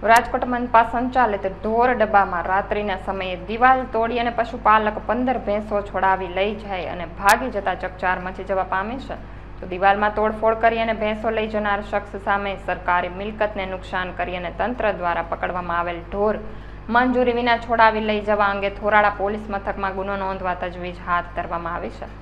રાજકોટ મનપા સંચાલિત ઢોર ડબ્બામાં રાત્રિના સમયે દિવાલ તોડી અને પશુપાલક પંદર ભેંસો છોડાવી લઈ જાય અને ભાગી જતા ચકચાર મચી જવા પામે છે. તો દિવાલમાં તોડફોડ કરી અને ભેંસો લઈ જનાર શખ્સ સામે સરકારી મિલકતને નુકસાન કરી અને તંત્ર દ્વારા પકડવામાં આવેલ ઢોર મંજૂરી વિના છોડાવી લઈ જવા અંગે થોરાડા પોલીસ મથકમાં ગુનો નોંધવા તજવીજ હાથ ધરવામાં આવી છે.